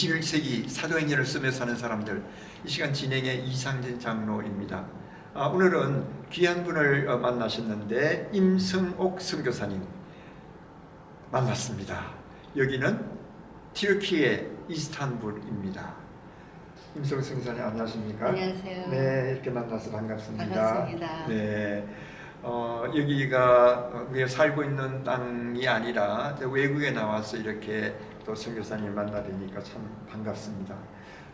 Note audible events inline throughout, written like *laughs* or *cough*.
21세기 사도행전을 쓰며 사는 사람들 이 시간 진행의 이상진 장로입니다. 아, 오늘은 귀한 분을 어, 만나셨는데 임승옥 선교사님 만났습니다. 여기는 튀르키예 이스탄불입니다. 임승옥 선교사님 안녕하십니까? 안녕하세요. 네 이렇게 만나서 반갑습니다. 반갑습니다. 네. 어, 여기가 우리가 살고 있는 땅이 아니라 외국에 나와서 이렇게 또 선교사님 만나뵈니까 참 반갑습니다.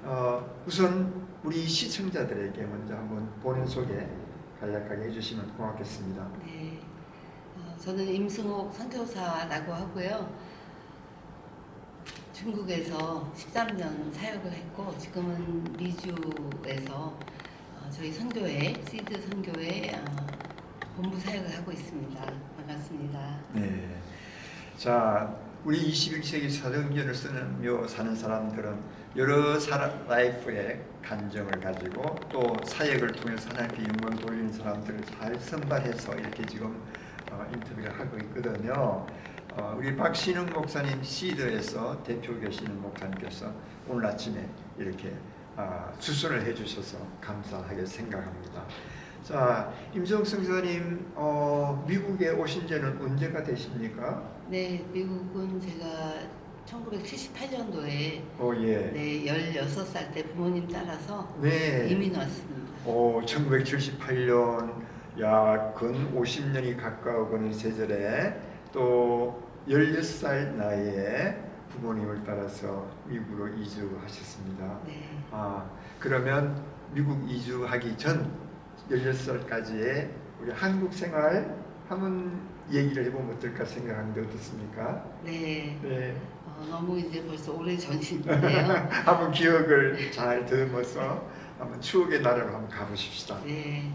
어, 우선 우리 시청자들에게 먼저 한번 본인 소개 간략하게 해주시면 고맙겠습니다. 네, 어, 저는 임승옥 선교사라고 하고요. 중국에서 13년 사역을 했고 지금은 미주에서 어, 저희 선교회 시드 선교회 어, 본부 사역을 하고 있습니다. 반갑습니다. 네. 자, 우리 21세기 사도행전을 쓰며 사는 사람들은 여러 사라, 라이프의 간정을 가지고 또 사역을 통해서 하나님께 영광 돌리는 사람들을 잘 선발해서 이렇게 지금 어, 인터뷰를 하고 있거든요. 어, 우리 박신웅 목사님 시드에서 대표 계시는 목사님께서 오늘 아침에 이렇게 아, 추천을 해주셔서 감사하게 생각합니다. 자, 임성욱 선생님, 어, 미국에 오신 지는 언제가 되십니까? 네, 미국은 제가 1978년도에 어, 예. 네, 16살 때 부모님 따라서 네. 이민 왔습니다. 어, 1978년, 야, 근 50년이 가까워가는 세절에 또 16살 나이에 부모님을 따라서 미국으로 이주하셨습니다. 네. 아, 그러면 미국 이주하기 전 16살까지의 우리 한국 생활 한번 얘기를 해보면 어떨까 생각하는데 어떻습니까? 네. 네. 어, 너무 이제 벌써 오래 전인데요. *laughs* 한번 기억을 잘 더듬어서 한번 추억의 나라로 한번 가보십시다. 네.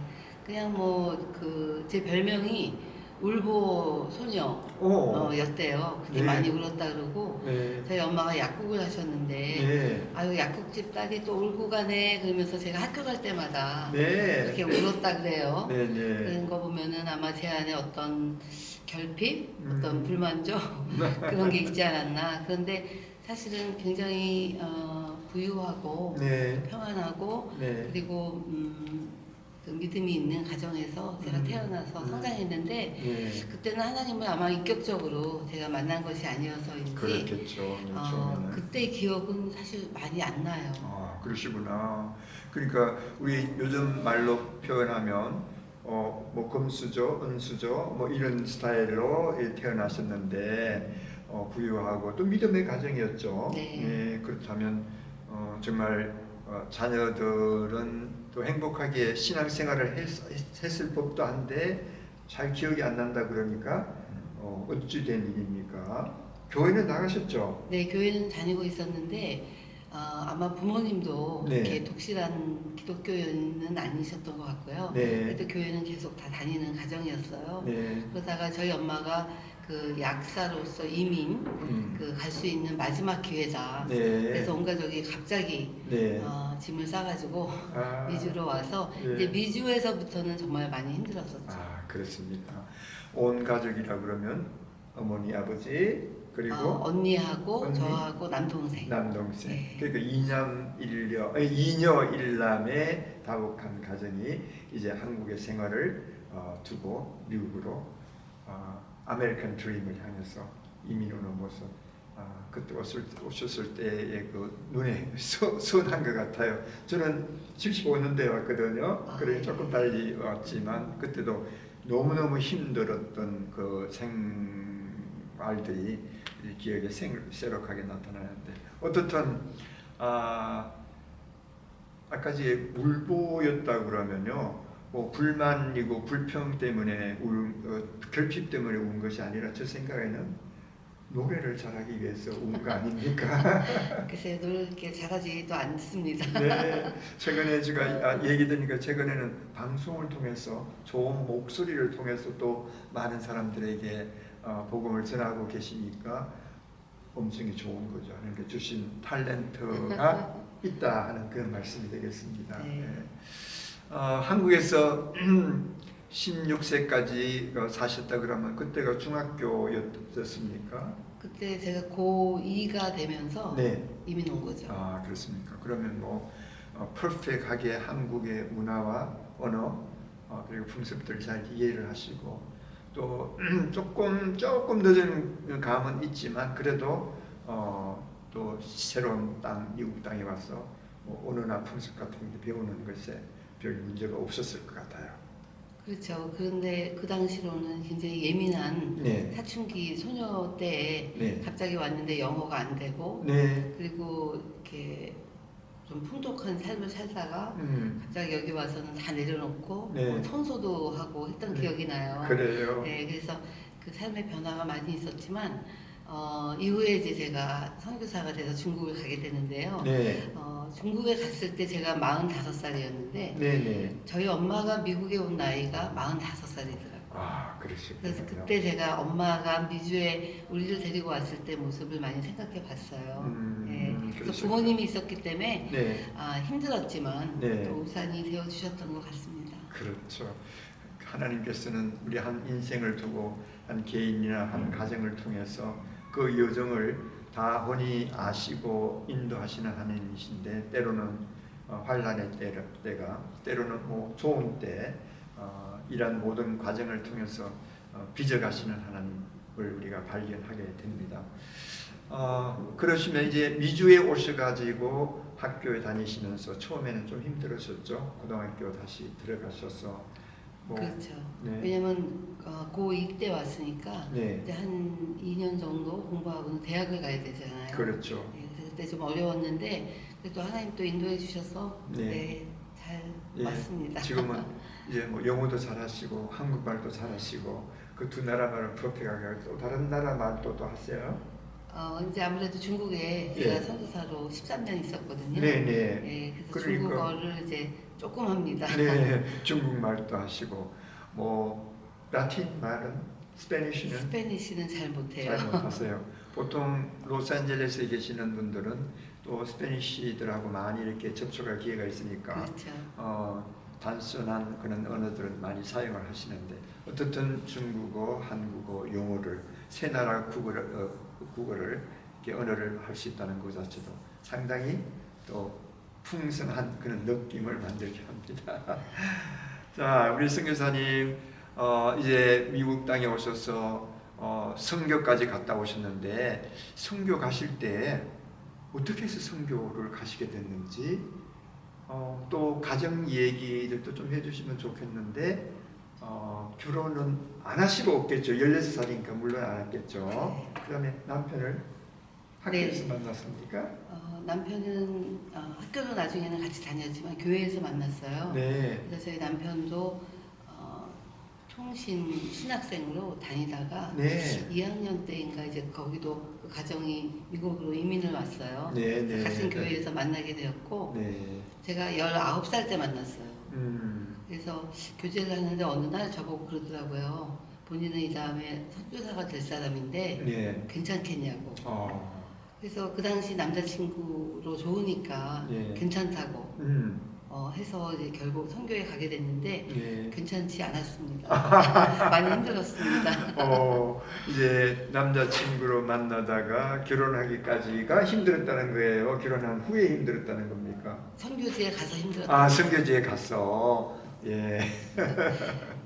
그냥 뭐 그 제 별명이 울보 소녀 오. 어, 였대요. 그게 네. 많이 울었다 그러고 네. 저희 엄마가 약국을 하셨는데 네. 아유 약국집 딸이 또 울고 가네 그러면서 제가 학교 갈 때마다 네. 이렇게 울었다 그래요. 네. 네. 그런 거 보면은 아마 제 안에 어떤 결핍, 어떤 음. 불만족 *laughs* 그런 게 있지 않았나. 그런데 사실은 굉장히 어, 부유하고 네. 평안하고 네. 그리고 음, 그 믿음이 있는 가정에서 제가 음. 태어나서 음. 성장했는데 네. 그때는 하나님을 아마 인격적으로 제가 만난 것이 아니어서인지 그렇겠죠. 어, 처음에는. 그때 기억은 사실 많이 안 나요. 아, 그러시구나. 그러니까 우리 요즘 말로 표현하면 어, 뭐 금수저, 은수저 뭐 이런 스타일로 예, 태어나셨는데 어, 부유하고 또 믿음의 가정이었죠. 네. 예, 그렇다면 어, 정말 어, 자녀들은 또 행복하게 신앙생활을 했, 했을 법도 한데 잘 기억이 안 난다 그러니까 어, 어찌 된 일입니까? 교회는 나가셨죠? 네, 교회는 다니고 있었는데 어, 아마 부모님도 네. 이렇게 독실한 기독교인은 아니셨던 것 같고요. 네. 그래도 교회는 계속 다 다니는 가정이었어요. 네. 그러다가 저희 엄마가 그 약사로서 이민 음. 그갈 수 있는 마지막 기회다. 네. 그래서 온 가족이 갑자기 네. 어, 짐을 싸가지고 아, *laughs* 미주로 와서 예. 이제 미주에서부터는 정말 많이 힘들었었죠. 아, 그렇습니다. 온 가족이라 그러면 어머니, 아버지 그리고 어, 언니하고 언니. 저하고 남동생. 남동생. 네. 그러니까 이남 일녀, 이녀 일남의 다복한 가정이 이제 한국의 생활을 어, 두고 미국으로 어, 아메리칸 드림을 향해서 이민을 넘어서 아, 그때 오셨을, 오셨을 때의 그 눈에 *laughs* 서, 선한 것 같아요. 저는 75년대에 왔거든요. 아, 그래 네. 조금 빨리 왔지만 그때도 너무너무 힘들었던 그 생활들이 이 기억에 생, 새록하게 나타나는데 어떻든 아, 아까 제 울보였다 그러면요. 뭐 불만이고 불평 때문에 울, 어, 결핍 때문에 운 것이 아니라 제 생각에는 노래를 잘하기 위해서 운거 아닙니까? *laughs* 글쎄 노래 잘하지도 않습니다. 네, 최근에 제가 아, 얘기 드니까 최근에는 방송을 통해서 좋은 목소리를 통해서 또 많은 사람들에게 어, 복음을 전하고 계시니까 엄청이 좋은 거죠. 그러니까 주신 탤런트가 *laughs* 있다 하는 그런 말씀이 되겠습니다. 네. 네. 어, 한국에서 *clears throat* 16세까지 사셨다 그러면 그때가 중학교였습니까? 그때 제가 고2가 되면서 네. 이민 온 거죠. 아 그렇습니까? 그러면 뭐 어, 퍼펙하게 한국의 문화와 언어 어, 그리고 풍습들을 잘 이해를 하시고 또 *clears throat* 조금 조금 늦은 감은 있지만 그래도 어, 또 새로운 땅 미국 땅에 와서 뭐 언어나 풍습 같은 게 배우는 것에 별 문제가 없었을 것 같아요. 그렇죠. 그런데 그 당시로는 굉장히 예민한 네, 사춘기 소녀 때에 네, 갑자기 왔는데 영어가 안 되고 네, 그리고 이렇게 좀 풍족한 삶을 살다가 음, 갑자기 여기 와서는 다 내려놓고 네. 뭐 청소도 하고 했던 네. 기억이 나요. 그래요. 네, 그래서 그 삶의 변화가 많이 있었지만 어, 이후에 이제 제가 선교사가 돼서 중국을 가게 되는데요. 네, 어, 중국에 갔을 때 제가 45살이었는데 네, 네. 저희 엄마가 미국에 온 나이가 45살이더라고요. 아, 그러시군요. 그래서 그때 제가 엄마가 미주에 우리를 데리고 왔을 때 모습을 많이 생각해 봤어요. 음, 네, 그래서 그러시군요. 부모님이 있었기 때문에 네. 아, 힘들었지만 네. 또 우산이 되어 주셨던 것 같습니다. 그렇죠. 하나님께서는 우리 한 인생을 두고 한 개인이나 한 가정을 통해서 그 여정을 다 본이 아시고 인도하시는 하나님이신데 때로는 어, 환란의 때, 때가 때로는 뭐 좋은 때 어, 이런 모든 과정을 통해서 어, 빚어가시는 하나님을 우리가 발견하게 됩니다. 어, 그러시면 이제 미주에 오셔가지고 학교에 다니시면서 처음에는 좀 힘들으셨죠. 고등학교 다시 들어가셔서 뭐, 그렇죠. 네. 왜냐면 어, 고2 때 왔으니까 네, 이제 한 2년 정도 공부하고는 대학을 가야 되잖아요. 그렇죠. 네, 그래서 그때 좀 어려웠는데 그래도 하나님 또 인도해 주셔서 네. 네, 잘 예, 왔습니다. 지금은 이제 뭐 영어도 잘하시고 한국말도 잘하시고 그 두 나라 말을 퍼펙하게 또 다른 나라 말도 또 하세요? 어, 이제 아무래도 중국에 제가 네. 선교사로 13년 있었거든요. 네, 네. 네, 그래서 그러니까. 중국어를 이제 조금 합니다. 네, *laughs* 중국말도 하시고 뭐 라틴 말은 스페니쉬는 스페니쉬는 잘 못해요. 잘 못하세요. 보통 로스앤젤레스에 계시는 분들은 또 스페니쉬들하고 많이 이렇게 접촉할 기회가 있으니까 그렇죠. 어, 단순한 그런 언어들은 많이 사용을 하시는데 어떻든 중국어, 한국어, 영어를 세 나라 국어를, 어, 국어를 이렇게 언어를 할 수 있다는 것 자체도 상당히 또 풍성한 그런 느낌을 만들게 합니다. *laughs* 자, 우리 선교사님 어, 이제 미국 땅에 오셔서 어, 선교까지 갔다 오셨는데 선교 가실 때 어떻게 해서 선교를 가시게 됐는지 어, 또 가정 얘기들도 좀 해주시면 좋겠는데 어, 결혼은 안 하시고 없겠죠. 16살이니까 물론 안 했겠죠. 그 다음에 남편을 학교에서 만났습니까? 어, 남편은 어, 학교도 나중에는 같이 다녔지만 교회에서 만났어요. 네. 그래서 저희 남편도 어, 총신 신학생으로 다니다가 네. 2학년 때인가 이제 거기도 그 가정이 미국으로 이민을 왔어요. 네, 네. 같은 교회에서 만나게 되었고 네. 제가 19살 때 만났어요. 음. 그래서 교제를 하는데 어느 날 저보고 그러더라고요. 본인은 이 다음에 선교사가 될 사람인데 네. 괜찮겠냐고. 어. 그래서 그 당시 남자친구로 좋으니까 네. 괜찮다고 음. 어, 해서 이제 결국 선교에 가게 됐는데 네. 괜찮지 않았습니다. *laughs* 많이 힘들었습니다. 어, 이제 남자친구로 만나다가 결혼하기까지가 힘들었다는 거예요. 결혼한 후에 힘들었다는 겁니까? 선교지에 가서 힘들었다. 아, 성교지에 갔어. 예.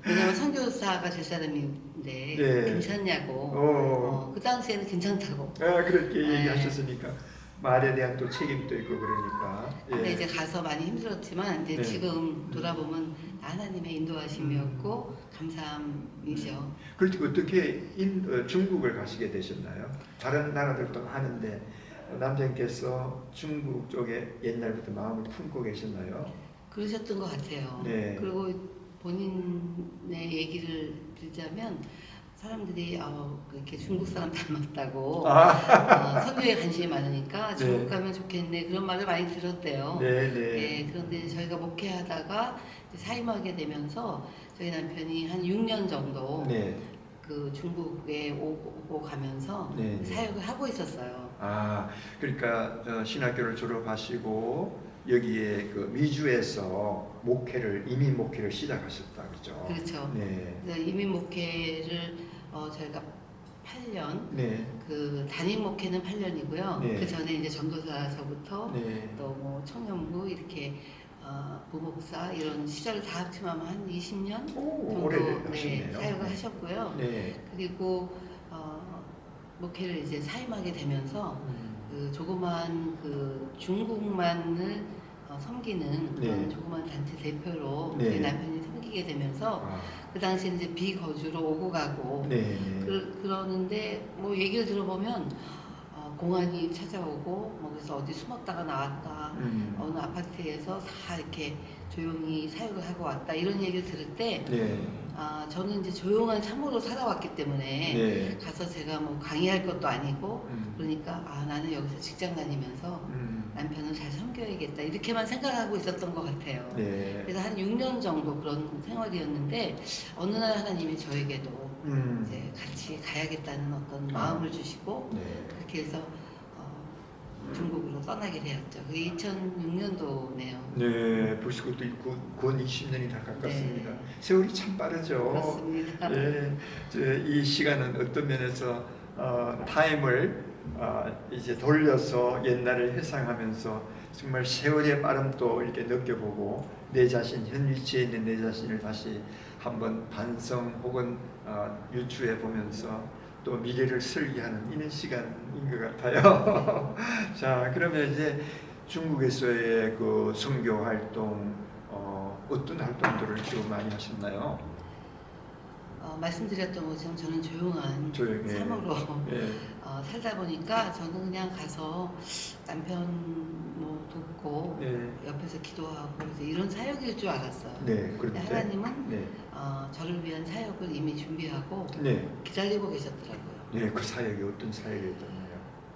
왜냐면 선교사가 될 사람인데 네. 괜찮냐고. 어. 어, 그 당시에는 괜찮다고. 아, 그렇게 네. 얘기하셨으니까 말에 대한 또 책임도 있고 그러니까. 근데 예. 이제 가서 많이 힘들었지만 이제 네. 지금 돌아보면 하나님의 인도하심이었고 감사함이죠. 그렇게 어떻게 인, 어, 중국을 가시게 되셨나요? 다른 나라들도 어, 남편께서 중국 쪽에 옛날부터 마음을 품고 계셨나요? 그러셨던 것 같아요. 네. 그리고 본인의 얘기를 들자면 사람들이 어, 이렇게 중국 사람 닮았다고 아, 어, 선교에 관심이 많으니까 네. 중국 가면 좋겠네 그런 말을 많이 들었대요. 네, 네. 예, 그런데 저희가 목회하다가 사임하게 되면서 저희 남편이 한 6년 정도 네. 그 중국에 오고, 오고 가면서 네, 네. 사역을 하고 있었어요. 아, 그러니까 어, 신학교를 졸업하시고 여기에 그 미주에서 목회를 이민 목회를 시작하셨다, 그죠? 그렇죠. 네. 이민 목회를 어, 저희가 8년, 네. 그 담임 목회는 8년이고요. 네. 그 전에 이제 전도사서부터 네. 또 뭐 청년부 이렇게 어, 부목사 이런 시절을 다 합치면 한 20년 오, 정도 오래 네, 하셨네요. 사역을 하셨고요. 네. 그리고 어, 목회를 이제 사임하게 되면서 음. 그 조그만 그 중국만을 어, 섬기는 그런 네. 조그만 단체 대표로 네. 저희 남편이 섬기게 되면서 아, 그 당시 이제 비거주로 오고 가고 네. 네. 그, 그러는데 뭐 얘기를 들어보면 어, 공안이 찾아오고 뭐 그래서 어디 숨었다가 나왔다 음. 어느 아파트에서 다 이렇게 조용히 사역을 하고 왔다 이런 얘기를 들을 때 네. 아, 저는 이제 조용한 삶으로 살아왔기 때문에 네. 가서 제가 뭐 강의할 것도 아니고 음. 그러니까 아 나는 여기서 직장 다니면서 음. 남편을 잘 섬겨야겠다 이렇게만 생각하고 있었던 것 같아요. 네. 그래서 한 6년 정도 그런 생활이었는데 어느 날 하나님이 저에게도 음. 이제 같이 가야겠다는 어떤 마음을 주시고 네. 그렇게 해서 어, 중국으로 떠나게 되었죠. 그 2006년도네요. 네, 벌써 그것도 있고 곧 20년이 다 가깝습니다. 네. 세월이 참 빠르죠. 그렇습니다. 예, 이제 이 시간은 어떤 면에서 어, 타임을 어, 이제 돌려서 옛날을 회상하면서 정말 세월의 빠름도 이렇게 느껴보고 내 자신 현 위치에 있는 내 자신을 다시 한번 반성 혹은 어, 유추해 보면서 또 미래를 설계하는 이런 시간인 것 같아요. *laughs* 자, 그러면 이제 중국에서의 그 선교 활동 어, 어떤 활동들을 지금 많이 하셨나요? 어, 말씀드렸던 것처럼 저는 조용한 조용히. 삶으로 예. 어, 살다 보니까 저는 그냥 가서 남편 뭐 돕고 네. 옆에서 기도하고 이제 이런 사역일 줄 알았어요. 네, 근데 그런데 하나님은 네, 어, 저를 위한 사역을 이미 준비하고 네, 기다리고 계셨더라고요. 네, 그 사역이 어떤 사역이었나요?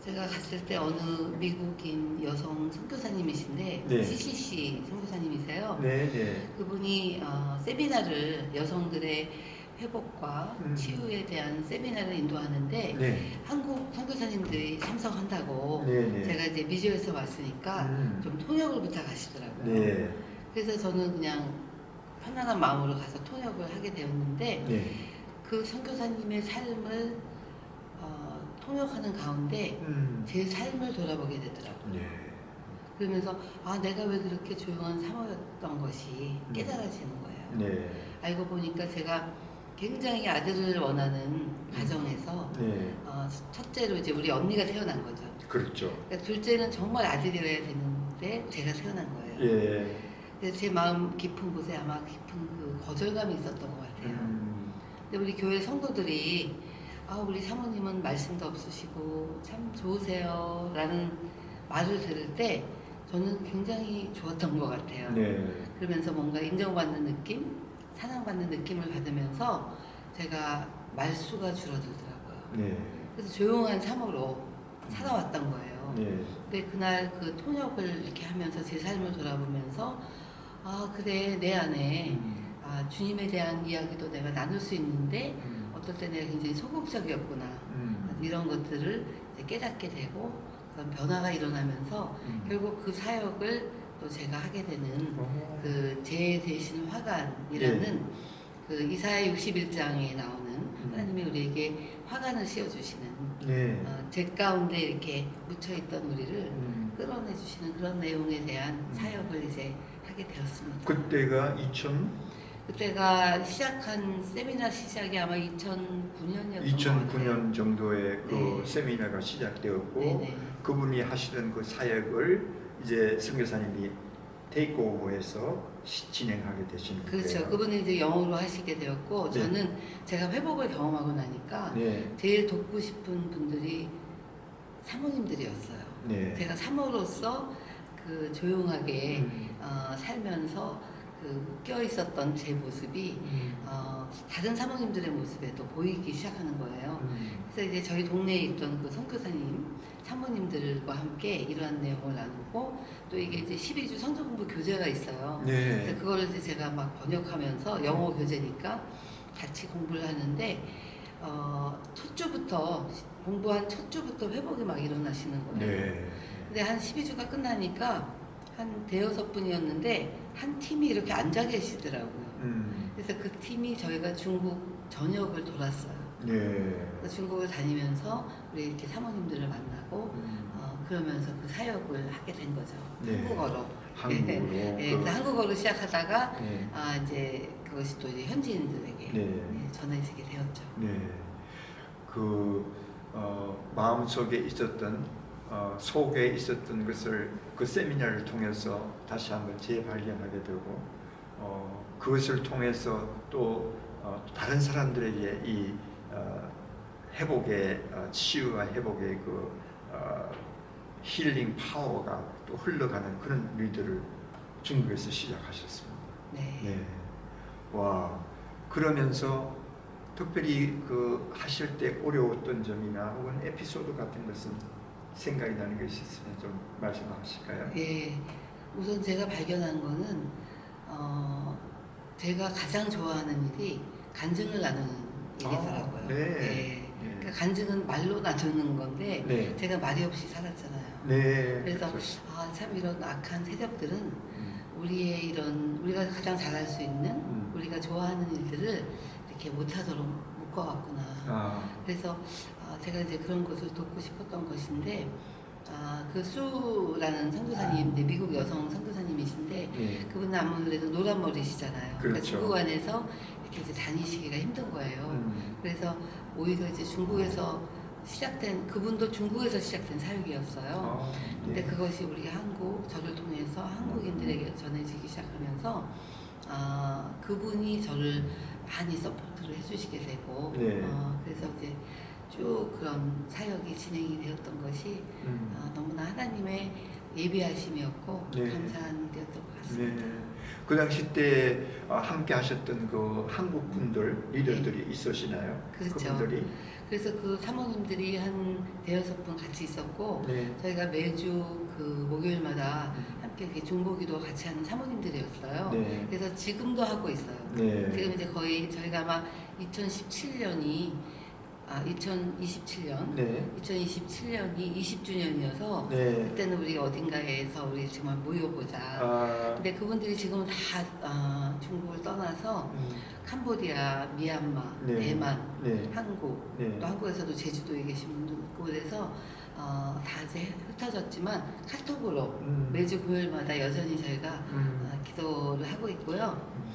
제가 갔을 때 어느 미국인 여성 선교사님이신데 네. CCC 선교사님이세요. 네, 네, 그분이 어, 세미나를 여성들의 회복과 음. 치유에 대한 세미나를 인도하는데 네, 한국 선교사님들이 참석한다고 네, 네. 제가 이제 미주에서 왔으니까 음, 좀 통역을 부탁하시더라고요. 네, 그래서 저는 그냥 편안한 마음으로 가서 통역을 하게 되었는데 네, 그 선교사님의 삶을 어, 통역하는 가운데 음, 제 삶을 돌아보게 되더라고요. 네, 그러면서 아 내가 왜 그렇게 조용한 삶이었던 것이 음. 깨달아지는 거예요. 네, 알고 보니까 제가 굉장히 아들을 원하는 가정에서 네, 어, 첫째로 이제 우리 언니가 태어난 거죠. 그렇죠. 그러니까 둘째는 정말 아들이어야 되는데 제가 태어난 거예요. 예, 그래서 제 마음 깊은 곳에 아마 깊은 그 거절감이 있었던 것 같아요. 음, 근데 우리 교회 성도들이 아 우리 사모님은 말씀도 없으시고 참 좋으세요라는 말을 들을 때 저는 굉장히 좋았던 것 같아요. 네, 그러면서 뭔가 인정받는 느낌, 사랑받는 느낌을 받으면서 제가 말수가 줄어들더라고요. 네, 그래서 조용한 삶으로 살아왔던 거예요. 네, 근데 그날 그 통역을 이렇게 하면서 제 삶을 돌아보면서 아 그래 내 안에 음, 아 주님에 대한 이야기도 내가 나눌 수 있는데 음, 어떨 때 내가 굉장히 소극적이었구나 음, 이런 것들을 깨닫게 되고 그런 변화가 일어나면서 음. 결국 그 사역을 또 제가 하게 되는 어, 그제 대신 화관이라는 그 이사야 61장에 나오는 하나님이 우리에게 화관을 씌워주시는 네, 어, 제 가운데 이렇게 묻혀있던 우리를 음, 끌어내주시는 그런 내용에 대한 음. 사역을 이제 하게 되었습니다. 그때가 2000, 그때가 시작한 세미나 시작이 아마 2009년이었던 2009년 정도에 그 네. 세미나가 시작되었고 네네. 그분이 하시던 그 사역을 이제 선교사님이 테이크오버해서 시- 진행하게 되시는 거예요. 그렇죠. 그분은 이제 영어로 하시게 되었고 네. 저는 제가 회복을 경험하고 나니까 네, 제일 돕고 싶은 분들이 사모님들이었어요. 네. 제가 사모로서 그 조용하게 음, 어, 살면서 그 껴 있었던 제 모습이 음, 어, 다른 사모님들의 모습에도 보이기 시작하는 거예요. 음, 그래서 이제 저희 동네에 있던 그 선교사님, 사모님들과 함께 이러한 내용을 나누고 또 이게 이제 12주 성경공부 교재가 있어요. 그래서 네, 그거를 이제 제가 막 번역하면서 영어 교재니까 같이 공부를 하는데 어, 첫 주부터 공부한 첫 주부터 회복이 막 일어나시는 거예요. 네, 근데 한 12주가 끝나니까 한 대여섯 분이었는데 한 팀이 이렇게 앉아 계시더라고요. 음, 그래서 그 팀이 저희가 중국 전역을 돌았어요. 예. 그래서 중국을 다니면서 우리 이렇게 사모님들을 만나고 음, 어, 그러면서 그 사역을 하게 된 거죠. 네. 한국어로. 한국으로. *laughs* 예, 그래서 한국어로 시작하다가 네. 아 이제 그것이 또 이제 현지인들에게 네. 네, 전해지게 되었죠. 네. 그 어, 마음 속에 있었던 어, 속에 있었던 것을 그 세미나를 통해서 다시 한번 재발견하게 되고 어, 그것을 통해서 또 어, 다른 사람들에게 이 어, 회복의 어, 치유와 회복의 그 어, 힐링 파워가 또 흘러가는 그런 일들을 중국에서 시작하셨습니다. 네. 네. 와 그러면서 특별히 그 하실 때 어려웠던 점이나 혹은 에피소드 같은 것은 생각이 나는 것이 있으면 좀 말씀하실까요? 예, 우선 제가 발견한 거는 어, 제가 가장 좋아하는 일이 간증을 나누는 일이더라고요. 아, 네. 예. 그러니까 간증은 말로 나누는 건데 네. 제가 말이 없이 살았잖아요. 네. 그래서 그렇죠. 아참 이런 악한 세력들은 음, 우리의 이런 우리가 가장 잘할 수 있는 음. 우리가 좋아하는 일들을 이렇게 못하도록 묶어왔구나. 아, 그래서 아, 제가 이제 그런 것을 돕고 싶었던 것인데 아, 그 수라는 선교사님, 네, 미국 여성 선교사님이신데 네. 그분은 아무래도 노란 머리시잖아요. 그러니까 그렇죠. 중국 안에서 이렇게 이제 다니시기가 힘든 거예요. 음, 그래서 오히려 이제 중국에서 시작된 그분도 중국에서 시작된 사역이었어요. 아, 근데 네. 그것이 우리 한국 저를 통해서 한국인들에게 전해지기 시작하면서 아, 그분이 저를 많이 서포트를 해주시게 되고 네. 어, 그래서 이제 쭉 그런 사역이 진행이 되었던 것이 음, 아, 너무나 하나님의 예비하심이었고 네. 감사한 일이었던 것 같습니다. 네. 그 당시 때 아, 함께 하셨던 그 한국 분들 리더들이 있으시나요? 그렇죠. 그분들이 그래서 그 사모님들이 한 대여섯 분 같이 있었고 네. 저희가 매주 그 목요일마다 함께 이렇게 중보기도 같이 하는 사모님들이었어요. 네. 그래서 지금도 하고 있어요. 네. 지금 이제 거의 저희가 아마 2017년이 아 2027년 네. 2027년이 20주년이어서 네. 그때는 우리 어딘가에서 우리 정말 모여보자. 아, 근데 그분들이 지금 다 아, 중국을 떠나서 음, 캄보디아, 미얀마, 네. 대만, 네. 한국 네. 또 한국에서도 제주도에 계신 분도 있고 그래서 어, 다 이제 흩어졌지만 카톡으로 음, 매주 금요일마다 여전히 저희가 음, 어, 기도를 하고 있고요. 음,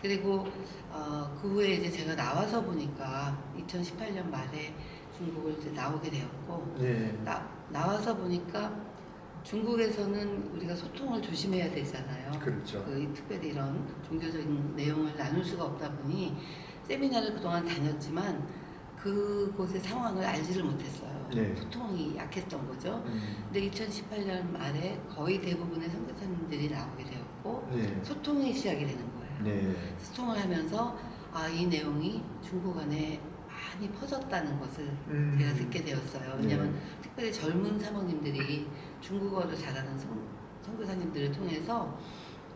그리고 어, 그 후에 이제 제가 나와서 보니까 2018년 말에 중국을 이제 나오게 되었고 네. 나, 나와서 보니까 중국에서는 우리가 소통을 조심해야 되잖아요. 그렇죠. 그 특별히 이런 종교적인 내용을 나눌 수가 없다 보니 세미나를 그동안 다녔지만 그곳의 상황을 알지를 못했어요. 네. 소통이 약했던 거죠. 음, 근데 2018년 말에 거의 대부분의 선교사님들이 나오게 되었고 네. 소통이 시작이 되는 거예요. 네. 소통을 하면서 아 이 내용이 중국 안에 많이 퍼졌다는 것을 음, 제가 듣게 되었어요. 네. 왜냐하면 특별히 젊은 사모님들이 중국어를 잘하는 선, 선교사님들을 통해서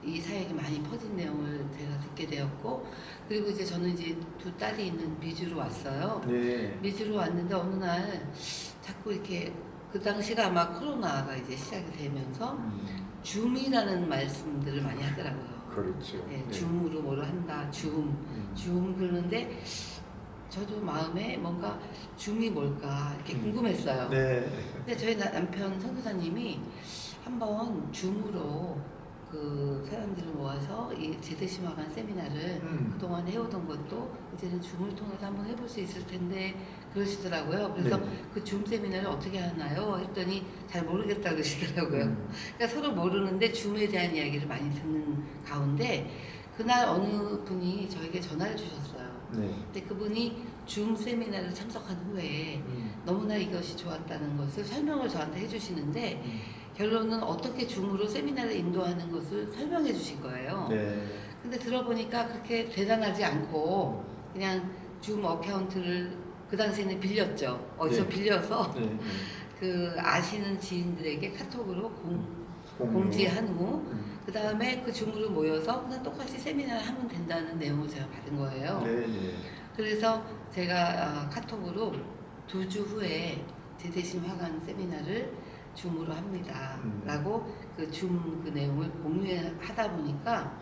이 사역이 많이 퍼진 내용을 제가 듣게 되었고 그리고 이제 저는 이제 두 딸이 있는 미주로 왔어요. 네. 미주로 왔는데 어느 날 자꾸 이렇게 그 당시가 아마 코로나가 이제 시작이 되면서 음, 줌이라는 말씀들을 많이 하더라고요. 그렇죠. 네, 줌으로 뭐를 한다, 줌, 음, 줌 그러는데 저도 마음에 뭔가 줌이 뭘까 이렇게 음. 궁금했어요. 네. 근데 저희 나- 남편 선교사님이 한번 줌으로 그 사람들을 모아서 이 제대심화관 세미나를 음, 그동안 해오던 것도 이제는 줌을 통해서 한번 해볼 수 있을 텐데 그러시더라고요. 그래서 네. 그줌 세미나를 어떻게 하나요? 했더니 잘 모르겠다 그러시더라고요. 음, 그러니까 서로 모르는데 줌에 대한 이야기를 많이 듣는 가운데 그날 어느 분이 저에게 전화를 주셨어요. 네. 근데 그분이 줌 세미나를 참석한 후에 음, 너무나 이것이 좋았다는 것을 설명을 저한테 해주시는데 음, 결론은 어떻게 줌으로 세미나를 인도하는 것을 설명해 주신 거예요. 네. 근데 들어보니까 그렇게 대단하지 않고 그냥 줌 어카운트를 그 당시에는 빌렸죠. 어디서 네. 빌려서 네. 네. *laughs* 그 아시는 지인들에게 카톡으로 공, 공유. 공지한 후 음, 그 다음에 그 줌으로 모여서 그냥 똑같이 세미나를 하면 된다는 내용을 제가 받은 거예요. 네. 네. 그래서 제가 아, 카톡으로 두 주 후에 제대심 화관 세미나를 줌으로 합니다. 음. 라고 그 줌 그 내용을 공유하다 보니까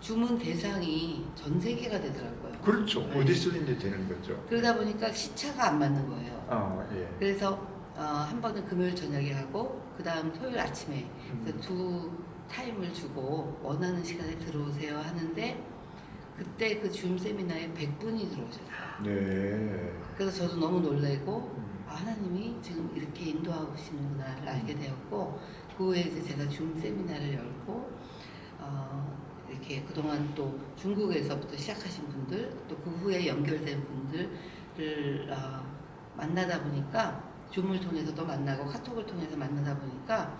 주문 대상이 전 세계가 되더라고요. 그렇죠. 네. 어디 쓰는데 되는 거죠. 그러다 보니까 시차가 안 맞는 거예요. 아 예. 그래서 어, 한 번은 금요일 저녁에 하고 그 다음 토요일 아침에 그래서 음. 두 타임을 주고 원하는 시간에 들어오세요 하는데 그때 그 줌 세미나에 100분이 들어오셨어요. 네. 그래서 저도 너무 놀래고 음. 아, 하나님이 지금 이렇게 인도하고 계시는구나를 알게 되었고 그 후에 이제 제가 줌 세미나를 열고 어, 이렇게 그동안 또 중국에서부터 시작하신 분들 또 그 후에 연결된 분들을 어, 만나다 보니까 줌을 통해서도 만나고 카톡을 통해서 만나다 보니까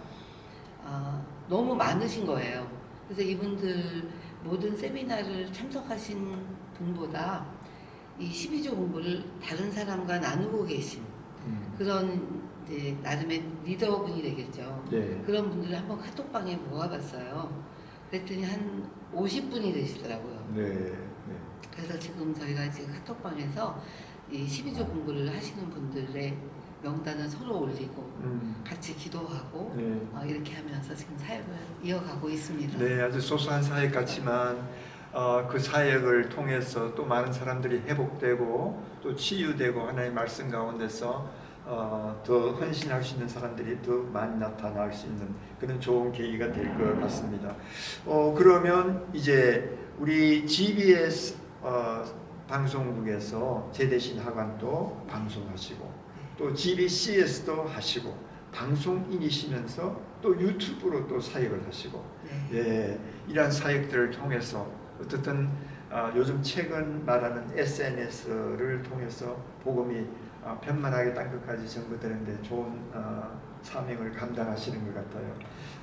어, 너무 많으신 거예요. 그래서 이분들 모든 세미나를 참석하신 분보다 이 12조 공부를 다른 사람과 나누고 계신 음. 그런 이제 나름의 리더분이 되겠죠. 네. 그런 분들을 한번 카톡방에 모아봤어요. 그랬더니 한 50분이 되시더라고요. 네. 네. 그래서 지금 저희가 지금 카톡방에서 이 12조 공부를 하시는 분들의 명단을 서로 올리고 음. 같이 기도하고 네. 어, 이렇게 하면서 지금 사역을 이어가고 있습니다. 네, 아주 소소한 사역 같지만 어, 그 사역을 통해서 또 많은 사람들이 회복되고 또 치유되고 하나님의 말씀 가운데서 어, 더 헌신할 수 있는 사람들이 더 많이 나타날 수 있는 그런 좋은 계기가 될 것 같습니다. 어, 그러면 이제 우리 GBS 어, 방송국에서 제 대신 하관도 방송하시고 또 GBC에서도 하시고 방송인이시면서 또 유튜브로 또 사역을 하시고 네. 예, 이러한 사역들을 통해서 어떻든 아, 요즘 최근 말하는 SNS를 통해서 복음이 아, 편만하게 땅 끝까지 전거되는데 좋은 아, 사명을 감당하시는 것 같아요.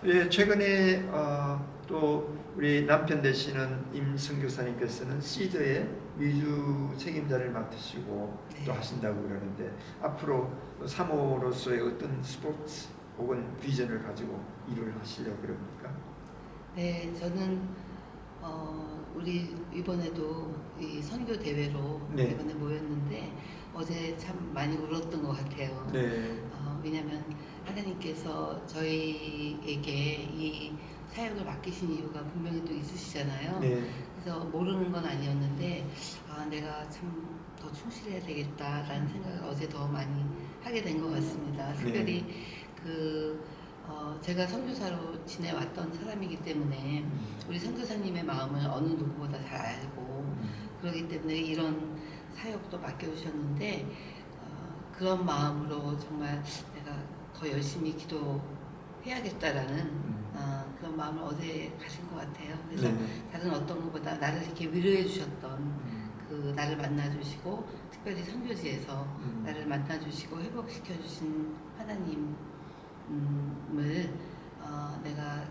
예, 최근에 어, 또 우리 남편 되시는 임 선교사님께서는 시드의 미주 책임자를 맡으시고 네. 또 하신다고 그러는데 앞으로 사모로서의 어떤 스포츠 혹은 비전을 가지고 일을 하시려고 그럽니까? 네, 저는 어, 우리 이번에도 이 선교 대회로 네. 이번에 모였는데 어제 참 많이 울었던 것 같아요. 네. 어, 왜냐하면 하나님께서 저희에게 이 사역을 맡기신 이유가 분명히 또 있으시잖아요. 네. 그래서 모르는 건 아니었는데 아 내가 참 더 충실해야 되겠다라는 생각을 어제 더 많이 하게 된 것 같습니다. 특별히 그 어, 제가 선교사로 지내왔던 사람이기 때문에 우리 선교사님의 마음을 어느 누구보다 잘 알고 그렇기 때문에 이런 사역도 맡겨주셨는데 어, 그런 마음으로 정말 내가 더 열심히 기도해야겠다라는 어, 그런 마음을 어제 가진 것 같아요. 그래서 네. 다른 어떤 것보다 나를 이렇게 위로해 주셨던 그 나를 만나주시고 특별히 선교지에서 음. 나를 만나주시고 회복시켜 주신 하나님 을 어, 내가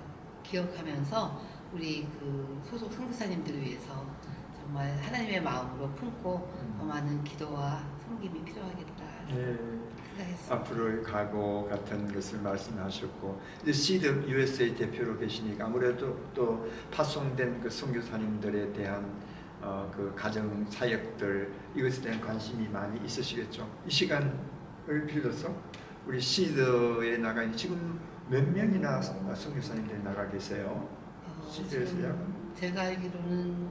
기억하면서 우리 그 소속 선교사님들을 위해서 정말 하나님의 마음으로 품고 더 많은 기도와 섬김이 필요하겠다 네. 생각했습니다. 앞으로의 각오 같은 것을 말씀하셨고 시드 USA 대표로 계시니까 아무래도 또 파송된 그 선교사님들에 대한 어, 그 가정 사역들 이것에 대한 관심이 많이 있으시겠죠. 이 시간을 빌려서 우리 시드에 나가 있는 지금 몇 명이나 선교사님들이 나가 계세요? 어, 시드에서요? 지금 제가 알기로는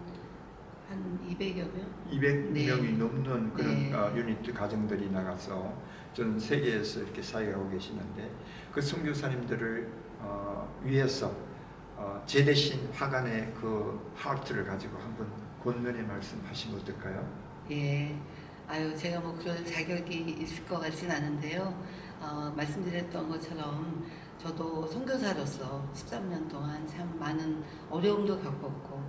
한 200여 명? 200명이 네. 넘는 그런 네. 어, 유닛 가정들이 나가서 전 세계에서 이렇게 사역하고 계시는데 그 선교사님들을 어, 위해서 어, 제 대신 화간의 그 하트를 가지고 한번 권면의 말씀하시면 어떨까요? 예. 아유, 제가 뭐 그럴 자격이 있을 것 같진 않은데요. 어, 말씀드렸던 것처럼 저도 선교사로서 13년 동안 참 많은 어려움도 겪었고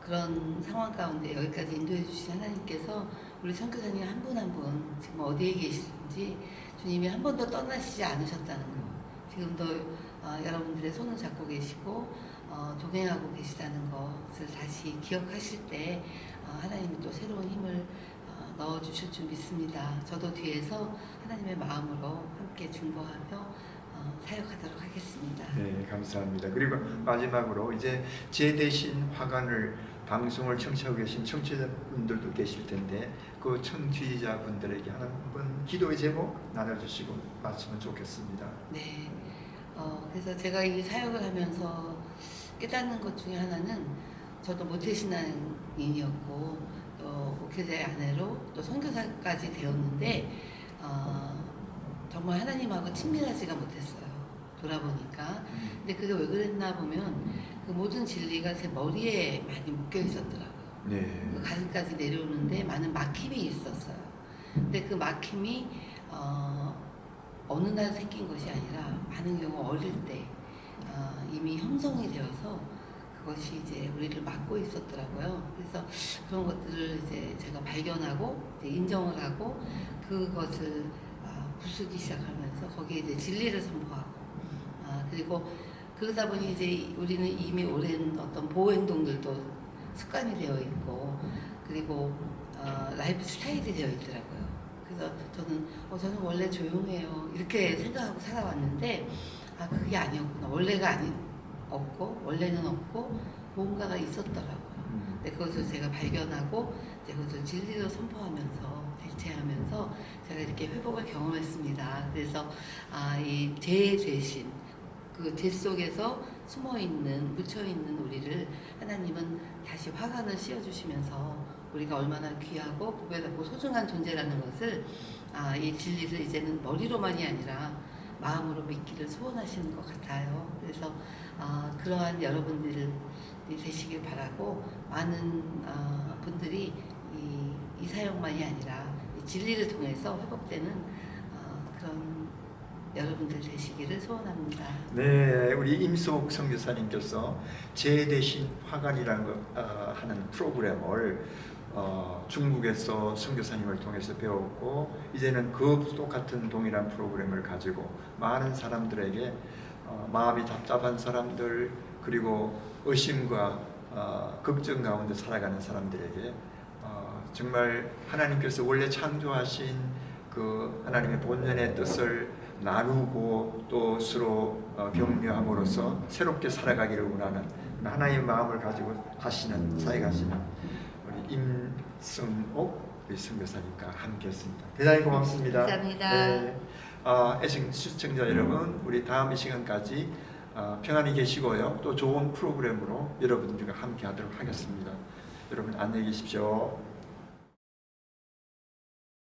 그런 상황 가운데 여기까지 인도해 주신 하나님께서 우리 선교사님 한 분 한 분 지금 어디에 계시는지 주님이 한 번도 떠나시지 않으셨다는 거. 지금도 어, 여러분들의 손을 잡고 계시고 어, 동행하고 계시다는 것을 다시 기억하실 때 어, 하나님이 또 새로운 힘을 어, 넣어 주실 줄 믿습니다. 저도 뒤에서 하나님의 마음으로 함께 중보하며 어, 사역하도록 하겠습니다. 네, 감사합니다. 그리고 마지막으로 이제 제 대신 화관을 방송을 청취하고 계신 청취자분들도 계실 텐데 그 청취자분들에게 한번 기도의 제목 나눠주시고 마치면 좋겠습니다. 네. 어, 그래서 제가 이 사역을 하면서 깨닫는 것 중에 하나는 저도 모태신앙인이었고 또 목회자의 아내로 또 선교사까지 되었는데 어, 정말 하나님하고 친밀하지가 못했어요. 돌아보니까. 근데 그게 왜 그랬나 보면 그 모든 진리가 제 머리에 많이 묶여 있었더라고요. 네. 그 가슴까지 내려오는데 많은 막힘이 있었어요. 근데 그 막힘이 어, 어느 날 생긴 것이 아니라 많은 경우 어릴 때 어, 이미 형성이 되어서 그것이 이제 우리를 막고 있었더라고요. 그래서 그런 것들을 이제 제가 발견하고 이제 인정을 하고 그것을 어, 부수기 시작하면서 거기에 이제 진리를 선포하고 아, 그리고 그러다 보니 이제 우리는 이미 오랜 어떤 보호 행동들도 습관이 되어 있고 그리고 어, 라이프 스타일이 되어 있더라고요. 그래서 저는 어, 저는 원래 조용해요 이렇게 생각하고 살아왔는데 아 그게 아니었구나 원래가 아니 없고 원래는 없고 뭔가가 있었더라고요. 음. 근데 그것을 제가 발견하고 이제 그것을 진리로 선포하면서 대체하면서 제가 이렇게 회복을 경험했습니다. 그래서 아, 이죄 대신 그 죄 속에서 숨어 있는 묻혀 있는 우리를 하나님은 다시 화관을 씌워 주시면서 우리가 얼마나 귀하고 구별하고 소중한 존재라는 것을 아, 이 진리를 이제는 머리로만이 아니라 마음으로 믿기를 소원하시는 것 같아요. 그래서 아, 그러한 여러분들이 되시길 바라고 많은 아, 분들이 이, 이 사역만이 아니라 이 진리를 통해서 회복되는 아, 그런 여러분들 되시기를 소원합니다. 네, 우리 임수옥 선교사님께서 제 대신 화관이라는 거, 어, 하는 프로그램을 어, 중국에서 선교사님을 통해서 배웠고 이제는 그 똑같은 동일한 프로그램을 가지고 많은 사람들에게 어, 마음이 답답한 사람들 그리고 의심과 어, 걱정 가운데 살아가는 사람들에게 어, 정말 하나님께서 원래 창조하신 그 하나님의 본연의 뜻을 나누고 또 서로 어, 격려함으로써 새롭게 살아가기를 원하는 하나님의 마음을 가지고 하시는 사역하시는 우리 임승옥 우리 선교사님과 함께했습니다. 대단히 고맙습니다. 감사합니다. 네. 아, 애청 시청자 여러분, 우리 다음 이 시간까지 아, 평안히 계시고요. 또 좋은 프로그램으로 여러분들과 함께 하도록 하겠습니다. 여러분 안녕히 계십시오.